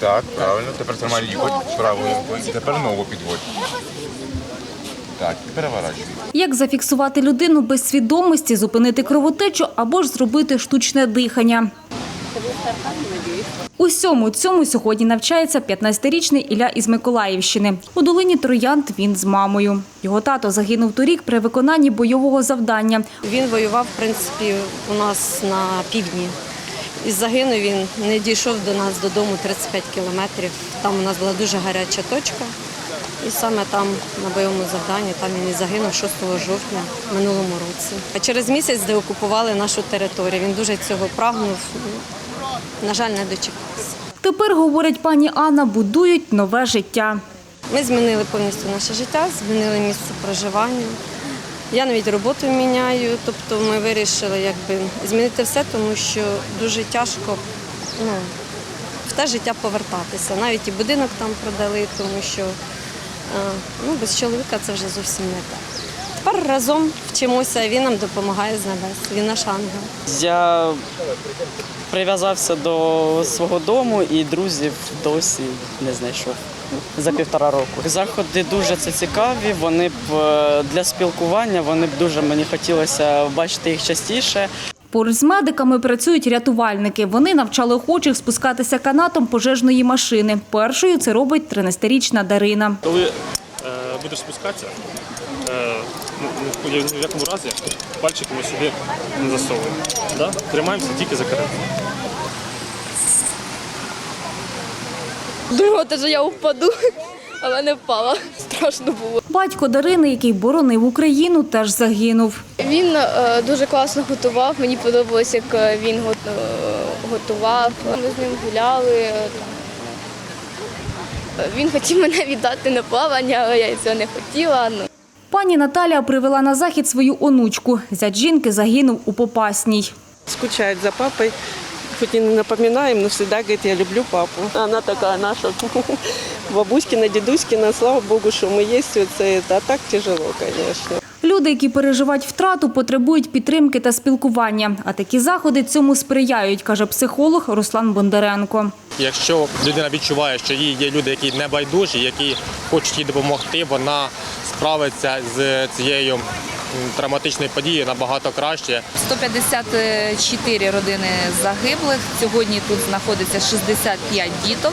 Так, правильно. Тепер тримай лікоть правою рукою. Тепер ногу підводь. Так, переворачуй. Як зафіксувати людину без свідомості, зупинити кровотечу або ж зробити штучне дихання. Усьому цьому сьогодні навчається 15-річний Ілля із Миколаївщини. У долині Троянд він з мамою. Його тато загинув торік при виконанні бойового завдання. Він воював, в принципі, у нас на півдні. І загинув він, не дійшов до нас додому 35 кілометрів. Там у нас була дуже гаряча точка. І саме там, на бойовому завданні, там він і загинув 6 жовтня минулому році. А через місяць деокупували нашу територію. Він дуже цього прагнув. На жаль, не дочекався. Тепер, говорить пані Анна, будують нове життя. Ми змінили повністю наше життя, змінили місце проживання. Я навіть роботу міняю, тобто ми вирішили якби, змінити все, тому що дуже тяжко ну, в те життя повертатися. Навіть і будинок там продали, тому що ну, без чоловіка це вже зовсім не те. Тепер разом вчимося, він нам допомагає з небес, він наш ангел. Я прив'язався до свого дому і друзів досі не знайшов за півтора року. Заходи дуже це цікаві. Вони б е, для спілкування, вони б дуже мені хотілося бачити їх частіше. Поруч з медиками працюють рятувальники. Вони навчали охочих спускатися канатом пожежної машини. Першою це робить 13-річна Дарина. Коли будеш спускатися, е, ну, ні в якому разі пальчики ми сюди не засовуємо. Да? Тримаємося тільки за карет. Думала, що я впаду, але не впала. Страшно було. Батько Дарини, який боронив Україну, теж загинув. Він е, дуже класно готував. Мені подобалось, як е, він е, готував. Ми з ним гуляли. Він хотів мене віддати на плавання, але я цього не хотіла. Ну. Пані Наталя привела на захід свою онучку. Зять жінки загинув у Попасній. скучает за папой. Хоть и не напоминаем, но всегда говорит, я люблю папу. Она такая наша бабуськина, дедуськина. Слава Богу, что мы есть. все это. А так тяжело, конечно. Люди, які переживають втрату, потребують підтримки та спілкування. А такі заходи цьому сприяють, каже психолог Руслан Бондаренко. Якщо людина відчуває, що їй є люди, які не байдужі, які хочуть їй допомогти, вона справиться з цією травматичною подією набагато краще. 154 родини загиблих. Сьогодні тут знаходиться 65 діток.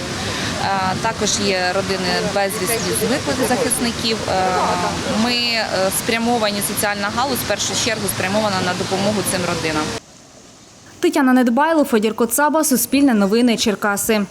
Також є родини безвісті зниклих захисників. Ми е, спрямовані, соціальна галузь в першу чергу спрямована на допомогу цим родинам. Тетяна Недбайло, Федір Коцаба, Суспільне новини, Черкаси.